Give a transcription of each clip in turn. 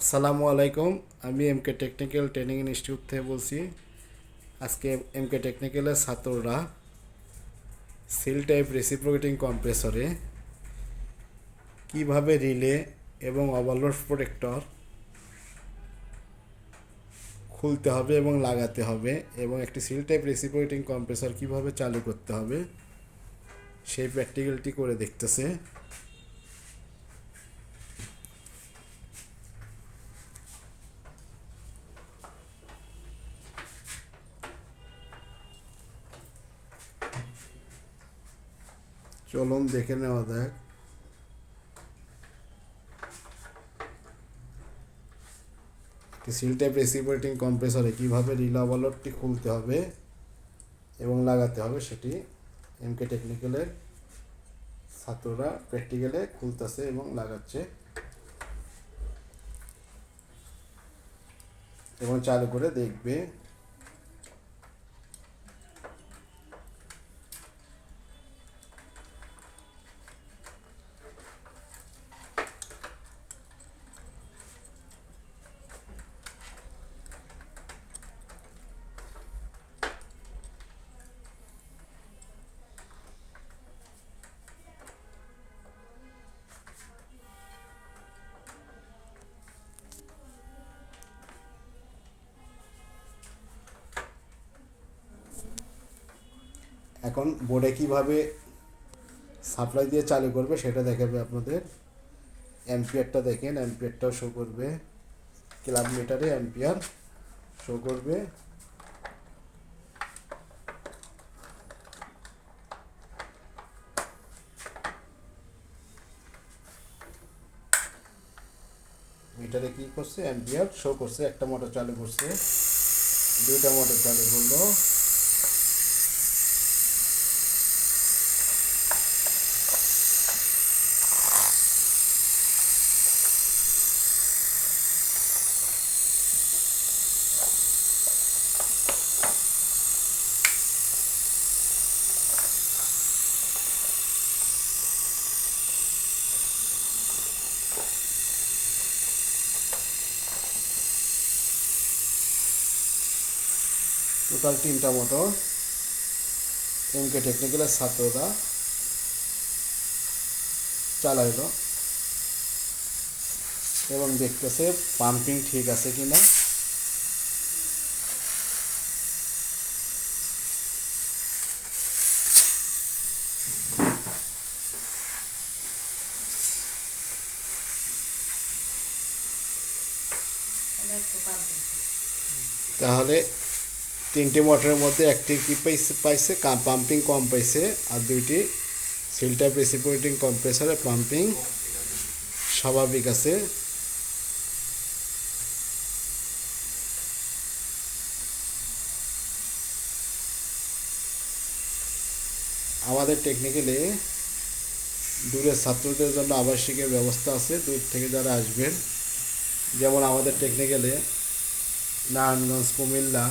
আসসালামু আলাইকুম, আমি এমকে টেকনিক্যাল ট্রেনিং ইনস্টিটিউট থেকে বলছি। আজকে এমকে টেকনিক্যালের ছাত্ররা সিল টাইপ রেসিপ্রোকেটিং কম্প্রেসরে কীভাবে রিলে এবং ওভারলোড প্রোটেক্টর খুলতে হবে এবং লাগাতে হবে এবং একটি সিল টাইপ রেসিপ্রোকেটিং কম্প্রেসর কীভাবে চালু করতে হবে, সেই প্র্যাকটিক্যালটি করে দেখতেছে। চলুন, দেখে নেওয়া যাক। সিল টাইপ কম্প্রেসরে কীভাবে রিলা ওভারলোডটি খুলতে হবে এবং লাগাতে হবে, সেটি এমকে টেকনিক্যালের ছাত্ররা প্র্যাকটিক্যালে খুলতেছে এবং লাগাচ্ছে। এবং চালু করে দেখবে এখন বোর্ডে কীভাবে সাপ্লাই দিয়ে চালু করবে সেটা দেখাবে আপনাদের। অ্যাম্পিয়ারটা দেখেন অ্যাম্পিয়ারটাও শো করবে। ক্লাব মিটারে অ্যাম্পিয়ার শো করবে। মিটারে কি করছে? অ্যাম্পিয়ার শো করছে। একটা মোটর চালু করছে। দুইটা মোটর চালু করল। টোটাল তিনটা মোটর এমকে টেকনিক্যালের ছাত্ররা চালাইল। এবং দেখতেছে পাম্পিং ঠিক আছে কি না তাহলে তিনটি মোটরের মধ্যে একটি কি পাইছে পাইছে? পাম্পিং কম পাইছে। আর দুইটি সিল টাইপ রেসিপোরেটিং কম্প্রেসারে পাম্পিং স্বাভাবিক আছে। আমাদের টেকনিক্যালে দূরের ছাত্রদের জন্য আবাসিকের ব্যবস্থা আছে, দূর থেকে যারা আসবেন। যেমন আমাদের টেকনিক্যালে নারায়ণগঞ্জ, কুমিল্লা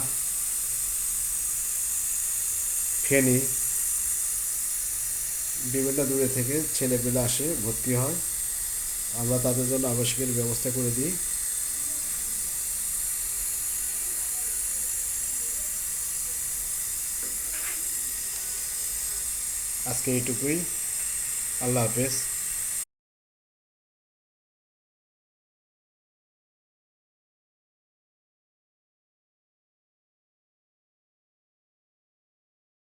ফেনী, বিভিন্ন দূরে থেকে ছেলেপেলে আসে, ভর্তি হয়। আমরা তাদের জন্য আবাসিকের ব্যবস্থা করে দিই। আজকে এইটুকুই। আল্লাহ হাফেজ।